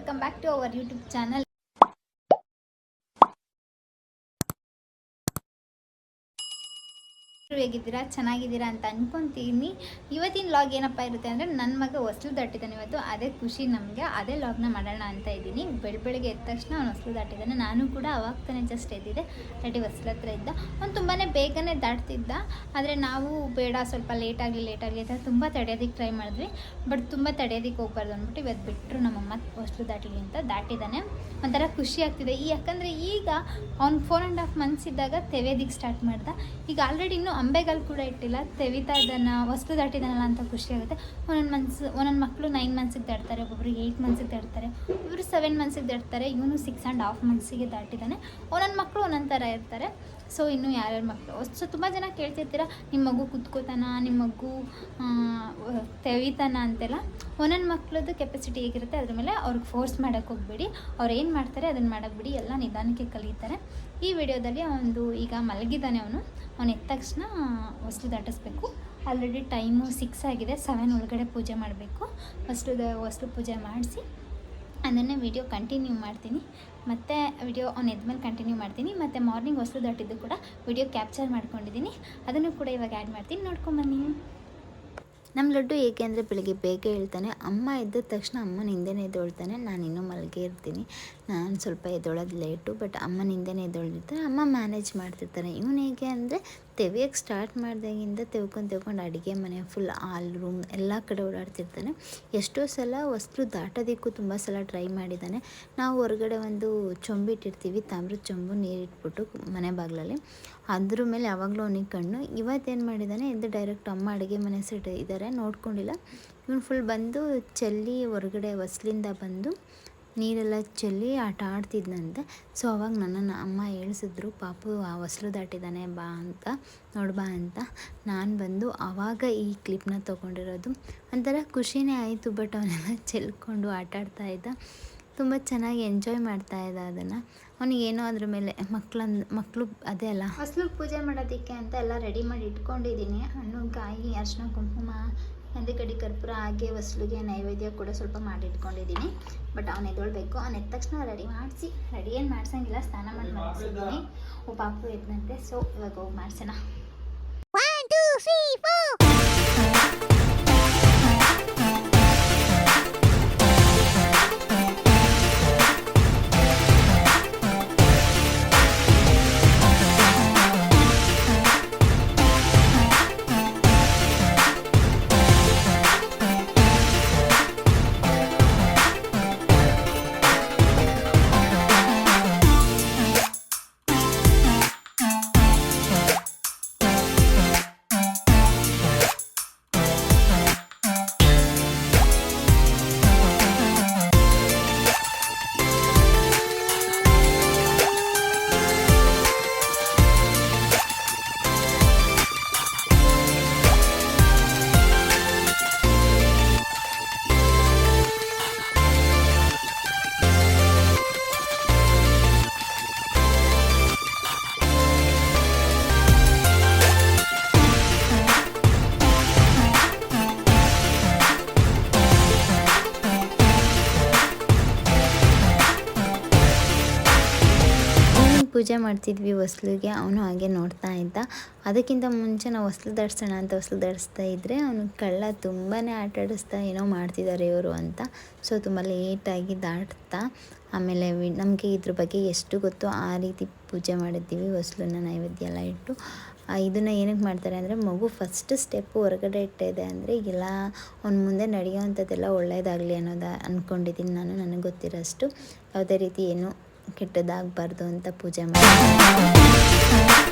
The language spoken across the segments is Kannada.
welcome back to our YouTube channel ಹೇಗಿದ್ದೀರಾ? ಚೆನ್ನಾಗಿದ್ದೀರಾ ಅಂತ ಅನ್ಕೊಂತೀನಿ. ಇವತ್ತಿನ ಲಾಗ್ ಏನಪ್ಪ ಇರುತ್ತೆ ಅಂದರೆ ನನ್ನ ಮಗ ಹೊಸಲು ದಾಟಿದ್ದಾನೆ ಇವತ್ತು. ಅದೇ ಖುಷಿ ನಮಗೆ. ಅದೇ ಲಾಗ್ನ ಮಾಡೋಣ ಅಂತ ಇದ್ದೀನಿ. ಬೆಳ ಬೆಳಗ್ಗೆ ಎದ್ದ ತಕ್ಷಣ ಅವನು ಹೊಸಲು ದಾಟಿದ್ದಾನೆ. ನಾನು ಕೂಡ ಅವಾಗ ತಾನೇ ಜಸ್ಟ್ ಎದ್ದಿದೆ ರೆಡಿ ಹೊಸಲು ಹತ್ರ ಇದ್ದ. ಅವ್ನು ತುಂಬಾ ಬೇಗನೆ ದಾಟ್ತಿದ್ದ. ಆದರೆ ನಾವು ಬೇಡ, ಸ್ವಲ್ಪ ಲೇಟಾಗಲಿ ಲೇಟಾಗಲಿ ಅಂತ ತುಂಬ ತಡೆಯೋದಕ್ಕೆ ಟ್ರೈ ಮಾಡಿದ್ವಿ. ಬಟ್ ತುಂಬ ತಡೆಯೋದಕ್ಕೆ ಹೋಗ್ಬಾರ್ದು ಅಂದ್ಬಿಟ್ಟು ಇವತ್ತು ಬಿಟ್ಟರು ನಮ್ಮಮ್ಮ ಹೊಸಲು ದಾಟಲಿ ಅಂತ ದಾಟಿದ್ದಾನೆ. ಒಂಥರ ಖುಷಿ ಆಗ್ತಿದೆ. ಈ ಯಾಕಂದರೆ ಈಗ ಅವ್ನು ಫೋರ್ ಆ್ಯಂಡ್ ಹಾಫ್ ಮಂತ್ಸ್ ಇದ್ದಾಗ ತೆವೆಯೋದಿಕ್ಕೆ ಸ್ಟಾರ್ಟ್ ಮಾಡ್ದ. ಈಗ ಆಲ್ರೆಡಿ ಇನ್ನೂ ಅಂಬೆಗಾಲ್ ಕೂಡ ಇಟ್ಟಿಲ್ಲ. ತೆವಿತಾ ಇದ್ದಾನ ವಸ್ತು ದಾಟಿದಾನಲ್ಲ ಅಂತ ಖುಷಿ ಆಗುತ್ತೆ. ಒಂದೊಂದು ಮನ್ಸು, ಒಂದೊಂದು ಮಕ್ಕಳು ನೈನ್ ಮಂತ್ಸಿಗೆ ದಾಟ್ತಾರೆ, ಒಬ್ಬೊಬ್ರು ಏಯ್ಟ್ ಮಂತ್ಸಿಗೆ ದಾಟ್ತಾರೆ, ಇವರು ಸೆವೆನ್ ಮಂತ್ಸಿಗೆ ದಾಟ್ತಾರೆ, ಇವನು ಸಿಕ್ಸ್ ಆ್ಯಂಡ್ ಹಾಫ್ ಮಂತ್ಸಿಗೆ ದಾಟಿದ್ದಾನೆ ಒಂದೊಂದು ಮಕ್ಕಳು ಒಂದೊಂದು ಥರ ಇರ್ತಾರೆ. ಸೊ ಇನ್ನು ಯಾರ್ಯಾರ ಮಕ್ಕಳು ಸೊ ತುಂಬ ಜನ ಕೇಳ್ತಿರ್ತೀರ ನಿಮ್ಮ ಮಗು ಕುತ್ಕೋತಾನ ನಿಮ್ಮ ಮಗು ತೆವಿತಾನ ಅಂತೆಲ್ಲ. ಒಂದೊಂದು ಮಕ್ಳದ್ದು ಕೆಪಾಸಿಟಿ ಹೇಗಿರುತ್ತೆ, ಅದ್ರ ಮೇಲೆ ಅವ್ರಿಗೆ ಫೋರ್ಸ್ ಮಾಡೋಕ್ಕೆ ಹೋಗ್ಬೇಡಿ. ಅವ್ರು ಏನು ಮಾಡ್ತಾರೆ ಅದನ್ನು ಮಾಡೋಕ್ಕೆ ಬಿಡಿ. ಎಲ್ಲ ನಿಧಾನಕ್ಕೆ ಕಲಿತಾರೆ. ಈ ವಿಡಿಯೋದಲ್ಲಿ ಒಂದು ಈಗ ಮಲಗಿದ್ದಾನೆ ಅವನು. ಅವನು ಎದ್ದ ತಕ್ಷಣ ಹೊಸ್ಲು ದಾಟಿಸ್ಬೇಕು. ಆಲ್ರೆಡಿ ಟೈಮು ಸಿಕ್ಸ್ ಆಗಿದೆ ಸೆವೆನ್ ಒಳಗಡೆ ಪೂಜೆ ಮಾಡಬೇಕು. ವಸ್ತು ಹೊಸ್ಲು ಪೂಜೆ ಮಾಡಿಸಿ, ಅದನ್ನೇ ವಿಡಿಯೋ ಕಂಟಿನ್ಯೂ ಮಾಡ್ತೀನಿ. ಮತ್ತು ವಿಡಿಯೋ ಅವ್ನು ಎದ್ಮೇಲೆ ಕಂಟಿನ್ಯೂ ಮಾಡ್ತೀನಿ. ಮತ್ತು ಮಾರ್ನಿಂಗ್ ವಸ್ತು ದಾಟಿದ್ದು ಕೂಡ ವಿಡಿಯೋ ಕ್ಯಾಪ್ಚರ್ ಮಾಡ್ಕೊಂಡಿದ್ದೀನಿ. ಅದನ್ನು ಕೂಡ ಇವಾಗ ಆ್ಯಡ್ ಮಾಡ್ತೀನಿ. ನೋಡ್ಕೊಂಬನ್ನಿ ನಮ್ಮ ಲಡ್ಡು ಹೇಗೆ ಅಂದರೆ ಬೆಳಿಗ್ಗೆ ಬೇಗ ಹೇಳ್ತಾನೆ ಅಮ್ಮ ಎದ್ದ ತಕ್ಷಣ ಅಮ್ಮನ ಹಿಂದೆನೇ ಎದ್ದೊಳ್ತಾನೆ. ನಾನು ಇನ್ನೂ ಮಲಗೇ ಇರ್ತೀನಿ. ನಾನು ಸ್ವಲ್ಪ ಎದ್ದೊಳೋದು ಲೇಟು ಬಟ್ ಅಮ್ಮನಿಂದನೇ ಎದ್ದೊಳಿರ್ತಾರೆ ಅಮ್ಮ ಮ್ಯಾನೇಜ್ ಮಾಡ್ತಿರ್ತಾರೆ. ಇವನು ಹೇಗೆ ಅಂದರೆ ತೆವಿಯೋಕ್ಕೆ ಸ್ಟಾರ್ಟ್ ಮಾಡಿದಾಗಿಂದ ತೆವ್ಕೊಂಡು ತೆವ್ಕೊಂಡು ಅಡುಗೆ ಮನೆ ಫುಲ್ ಹಾಲ್ ರೂಮ್ ಎಲ್ಲ ಕಡೆ ಓಡಾಡ್ತಿರ್ತಾನೆ. ಎಷ್ಟೋ ಸಲ ವಸ್ತು ದಾಟೋದಕ್ಕೂ ತುಂಬ ಸಲ ಟ್ರೈ ಮಾಡಿದ್ದಾನೆ ನಾವು ಹೊರಗಡೆ ಒಂದು ಚೊಂಬಿಟ್ಟಿರ್ತೀವಿ ತಾಮ್ರದ ಚೊಂಬು ನೀರಿಟ್ಬಿಟ್ಟು ಮನೆ ಬಾಗಿಲಲ್ಲಿ. ಅದ್ರ ಮೇಲೆ ಯಾವಾಗಲೂ ಅವನಿಗೆ ಕಣ್ಣು. ಇವತ್ತೇನು ಮಾಡಿದ್ದಾನೆ ಎದ್ದು ಡೈರೆಕ್ಟ್ ಅಮ್ಮ ಅಡುಗೆ ಮನೆ ಸೈಡ್ ಇದ್ದಾರೆ ನೋಡ್ಕೊಂಡಿಲ್ಲ. ಇವನು ಫುಲ್ ಬಂದು ಚೆಲ್ಲಿ ಹೊರಗಡೆ, ಹೊಸ್ಲಿಂದ ಬಂದು ನೀರೆಲ್ಲ ಚೆಲ್ಲಿ ಆಟ ಆಡ್ತಿದ್ನಂತೆ. ಸೊ ಅವಾಗ ನನ್ನನ್ನು ಅಮ್ಮ ಹೇಳ್ಸಿದ್ರು, ಪಾಪು, ಆ ಹೊಸ್ಲು ದಾಟಿದ್ದಾನೆ ಬಾ ಅಂತ. ನೋಡ್ಬಾ ಅಂತ. ನಾನು ಬಂದು ಆವಾಗ ಈ ಕ್ಲಿಪ್ನ ತೊಗೊಂಡಿರೋದು. ಒಂಥರ ಖುಷಿನೇ ಆಯಿತು, ಬಟ್ ಅವನೆಲ್ಲ ಚೆಲ್ಕೊಂಡು ಆಟ ಆಡ್ತಾ ಇದ್ದ. ತುಂಬ ಚೆನ್ನಾಗಿ ಎಂಜಾಯ್ ಮಾಡ್ತಾ ಇದ್ದ ಅದನ್ನು. ಅವನಿಗೇನೋ ಅದ್ರ ಮೇಲೆ ಮಕ್ಳಂದ್ ಮಕ್ಕಳು ಅದೇ ಅಲ್ಲ. ಹೊಸ್ಲು ಪೂಜೆ ಮಾಡೋದಕ್ಕೆ ಅಂತ ಎಲ್ಲ ರೆಡಿ ಮಾಡಿ ಇಟ್ಕೊಂಡಿದ್ದೀನಿ. ಹಣ್ಣು, ಕಾಯಿ ಅರ್ಶಿನ ಕುಂಕುಮ ನಂದಿ ಕಡೆ ಕರ್ಪೂರ ಹಾಗೆ ಹೊಸ್ಲಿಗೆ ನೈವೇದ್ಯ ಕೂಡ ಸ್ವಲ್ಪ ಮಾಡಿ ಇಟ್ಕೊಂಡಿದ್ದೀನಿ ಬಟ್ ಅವ್ನು ಎದ್ದೊಳ್ಬೇಕು. ಅವ್ನ ಎದ್ದ ತಕ್ಷಣ ರೆಡಿ ಮಾಡಿಸಿ ರೆಡಿ ಏನು ಮಾಡ್ಸಂಗಿಲ್ಲ, ಸ್ನಾನ ಮಾಡಿ ಮಾಡಿಸಿದ್ದೀನಿ ಓ, ಪಾಪು ಎದ್ದಂತೆ ಸೊ ಇವಾಗ ಹೋಗಿ ಮಾಡ್ಸೋಣ. ಪೂಜೆ ಮಾಡ್ತಿದ್ವಿ ಹೊಸ್ಲಿಗೆ, ಅವನು ಹಾಗೆ ನೋಡ್ತಾ ಇದ್ದ. ಅದಕ್ಕಿಂತ ಮುಂಚೆ ನಾವು ಹೊಸ್ಲು ದಾಡ್ಸೋಣ ಅಂತ ಹೊಸ್ಲು ದಾಡಿಸ್ತಾ ಇದ್ದರೆ ಅವನು ಕಳ್ಳ ತುಂಬಾ ಆಟ ಆಡಿಸ್ತಾ ಏನೋ ಮಾಡ್ತಿದ್ದಾರೆ ಇವರು ಅಂತ. ಸೊ ತುಂಬ ಲೇಟಾಗಿ ದಾಟ್ತಾ, ಆಮೇಲೆ ನಮಗೆ ಇದ್ರ ಬಗ್ಗೆ ಎಷ್ಟು ಗೊತ್ತೋ ಆ ರೀತಿ ಪೂಜೆ ಮಾಡಿದ್ದೀವಿ ಹೊಸ್ಲನ್ನ ನೈವೇದ್ಯ ಎಲ್ಲ ಇಟ್ಟು. ಇದನ್ನು ಏನಕ್ಕೆ ಮಾಡ್ತಾರೆ ಅಂದರೆ, ಮಗು ಫಸ್ಟ್ ಸ್ಟೆಪ್ಪು ಹೊರಗಡೆ ಇಟ್ಟಿದೆ ಅಂದರೆ ಎಲ್ಲ ಅವ್ನ ಮುಂದೆ ನಡೆಯೋವಂಥದ್ದೆಲ್ಲ ಒಳ್ಳೆಯದಾಗಲಿ ಅನ್ನೋದು ಅಂದ್ಕೊಂಡಿದ್ದೀನಿ ನಾನು, ನನಗೆ ಗೊತ್ತಿರೋಷ್ಟು. ಯಾವುದೇ ರೀತಿ ಏನು ಕೆಟ್ಟದಾಗಬಾರ್ದು ಅಂತ ಪೂಜೆ ಮಾಡಿ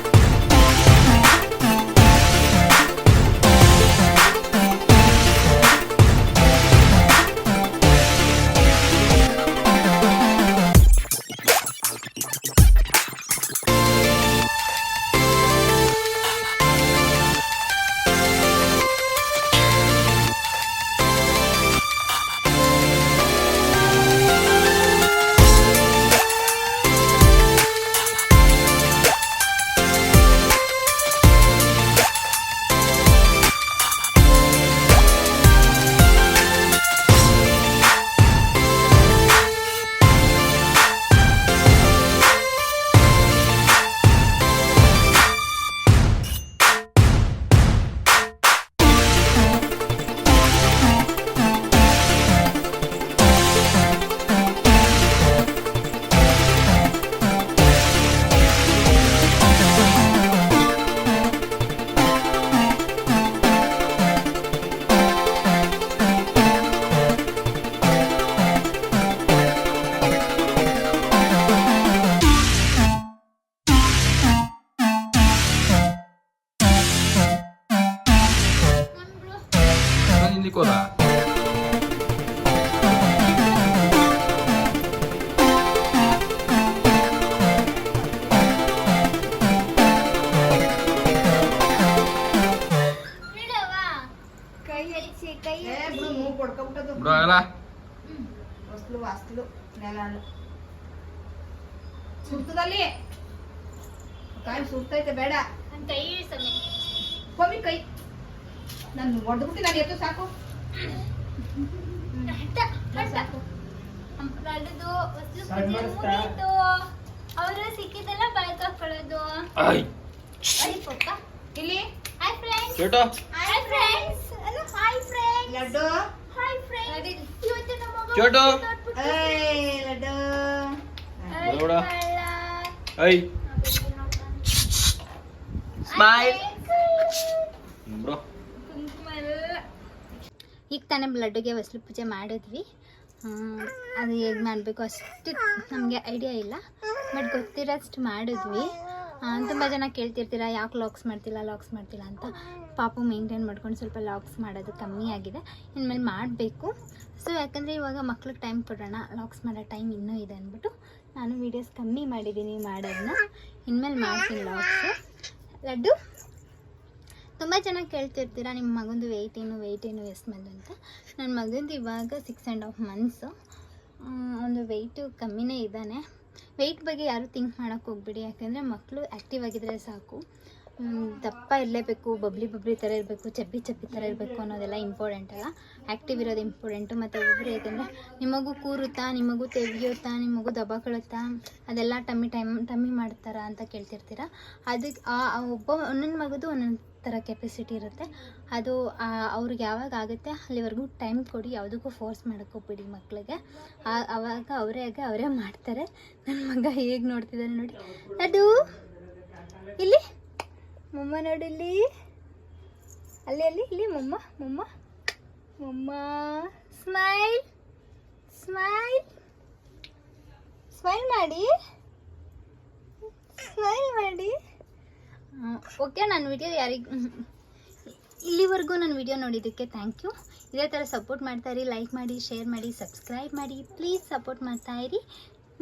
ಹೊಸ್ಲು ವಾಸ್ಲು ನೆಲ ಸುರ್ತದಲ್ಲಿ ಕಾಯಿ ಸುರ್ತೈತೆ ಬೇಡ. ಅಂತ ಕೈ ಕೊಮ್ಮಿ ಕೈ. ನಾನು ಹೊಡೆದ್ಬಿಟ್ಟು ನಾನು ಎತ್ತು ಸಾಕು. ಅವರು ಹಾಕೊಳ್ಳೋದು ಪಪ್ಪ. ಇಲ್ಲಿ. Hi friends Chotu hi friends hi friends Laddu hi friends ಇವತ್ತು ನಮ್ಮ ಚೋಟು. ಈಗ ತಾನೇ ಬ್ಲಡ್ಗೆ ಹೊಸ್ಲು ಪೂಜೆ ಮಾಡಿದ್ವಿ. ಹ್ಮ್, ಅದು ಹೇಗೆ ಮಾಡಬೇಕು ಅಷ್ಟು ನಮಗೆ ಐಡಿಯಾ ಇಲ್ಲ. ಬಟ್ ಗೊತ್ತಿರೋಷ್ಟು ಮಾಡಿದ್ವಿ. ತುಂಬ ಜನ ಕೇಳ್ತಿರ್ತೀರ, ಯಾಕೆ ಲಾಕ್ಸ್ ಮಾಡ್ತಿಲ್ಲ ಲಾಕ್ಸ್ ಮಾಡ್ತಿಲ್ಲ ಅಂತ. ಪಾಪು ಮೇಂಟೈನ್ ಮಾಡ್ಕೊಂಡು ಸ್ವಲ್ಪ ಲಾಕ್ಸ್ ಮಾಡೋದು ಕಮ್ಮಿ ಆಗಿದೆ. ಇನ್ಮೇಲೆ ಮಾಡಬೇಕು. ಸೊ ಯಾಕಂದರೆ ಇವಾಗ ಮಕ್ಳಿಗೆ ಟೈಮ್ ಕೊಡೋಣ. ಲಾಕ್ಸ್ ಮಾಡೋ ಟೈಮ್ ಇನ್ನೂ ಇದೆ ಅಂದ್ಬಿಟ್ಟು ನಾನು ವೀಡಿಯೋಸ್ ಕಮ್ಮಿ ಮಾಡಿದ್ದೀನಿ ಮಾಡೋದನ್ನ ಇನ್ಮೇಲೆ ಮಾಡ್ತೀನಿ ಲಾಕ್ಸು ಲಡ್ಡು, ತುಂಬ ಜನ ಕೇಳ್ತಿರ್ತೀರ ನಿಮ್ಮ ಮಗಂದು ವೆಯ್ಟ್ ಏನು ವೆಯ್ಟ್ ಏನು ಎಷ್ಟು ಮಂದು ಅಂತ. ನನ್ನ ಮಗಂದು ಇವಾಗ ಸಿಕ್ಸ್ ಆ್ಯಂಡ್ ಹಾಫ್ ಮಂತ್ಸು ಒಂದು ವೆಯ್ಟು ಕಮ್ಮಿನೇ ಇದ್ದಾನೆ. ವೆಯ್ಟ್ ಬಗ್ಗೆ ಯಾರು ಥಿಂಕ್ ಮಾಡೋಕ್ಕೆ ಹೋಗ್ಬಿಡಿ. ಯಾಕೆಂದರೆ ಮಕ್ಕಳು ಆ್ಯಕ್ಟಿವ್ ಆಗಿದ್ದರೆ ಸಾಕು. ದಪ್ಪ ಇರಲೇಬೇಕು, ಬಬ್ಲಿ ಬಬ್ಲಿ ಥರ ಇರಬೇಕು ಚಬ್ಬಿ ಚಬ್ಬಿ ಥರ ಇರಬೇಕು ಅನ್ನೋದೆಲ್ಲ ಇಂಪಾರ್ಟೆಂಟ್ ಅಲ್ಲ? ಆ್ಯಕ್ಟಿವ್ ಇರೋದು ಇಂಪಾರ್ಟೆಂಟು ಮತ್ತು ಒಬ್ಬರು ಯಾಕೆಂದರೆ ನಿಮಗೂ ಕೂರುತ್ತಾ, ನಿಮಗೂ ತೆಗಿಯುತ್ತಾ, ನಿಮಗೂ ಕಳುತ್ತಾ, ಅದೆಲ್ಲ ಟಮ್ಮಿ ಟೈಮ್, ಟಮ್ಮಿ ಮಾಡ್ತಾರ ಅಂತ ಕೇಳ್ತಿರ್ತೀರ? ಅದಕ್ಕೆ ಆ ಒಬ್ಬ, ಒಂದೊಂದು ಮಗದು ಒಂದೊಂದು ಥರ ಕೆಪಾಸಿಟಿ ಇರುತ್ತೆ. ಅದು ಅವ್ರಿಗೆ ಯಾವಾಗ ಆಗುತ್ತೆ ಅಲ್ಲಿವರೆಗೂ ಟೈಮ್ ಕೊಡಿ, ಯಾವುದಕ್ಕೂ ಫೋರ್ಸ್ ಮಾಡೋಕ್ಕೂ ಬಿಡಿ ಮಕ್ಕಳಿಗೆ ಆವಾಗ ಅವರೇ ಆಗ ಅವರೇ ಮಾಡ್ತಾರೆ. ನನ್ನ ಮಗ ಹೇಗೆ ನೋಡ್ತಿದ್ದಾರೆ ನೋಡಿ. ಅದು, ಇಲ್ಲಿ. ಮೊಮ್ಮ ನೋಡಿ ಇಲ್ಲಿ. ಅಲ್ಲಿ ಅಲ್ಲಿ, ಇಲ್ಲಿ ಮೊಮ್ಮ ಮೊಮ್ಮ. ಮೊಮ್ಮ ಸ್ಮೈಲ್ ಸ್ಮೈಲ್ ಸ್ಮೈಲ್ ಮಾಡಿ. ಸ್ಮೈಲ್ ಮಾಡಿ. ಓಕೆ ನಾನು ವಿಡಿಯೋ ಯಾರಿಗೆ ಇಲ್ಲಿವರೆಗೂ ನನ್ನ ವಿಡಿಯೋ ನೋಡಿದ್ದಕ್ಕೆ ಥ್ಯಾಂಕ್ ಯು ಇದೇ ಥರ ಸಪೋರ್ಟ್ ಮಾಡ್ತಾ ಇರಿ ಲೈಕ್ ಮಾಡಿ ಶೇರ್ ಮಾಡಿ ಸಬ್ಸ್ಕ್ರೈಬ್ ಮಾಡಿ. ಪ್ಲೀಸ್ ಸಪೋರ್ಟ್ ಇರಿ.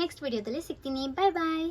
ನೆಕ್ಸ್ಟ್ ವಿಡಿಯೋದಲ್ಲಿ ಸಿಗ್ತೀನಿ. ಬಾಯ್ ಬಾಯ್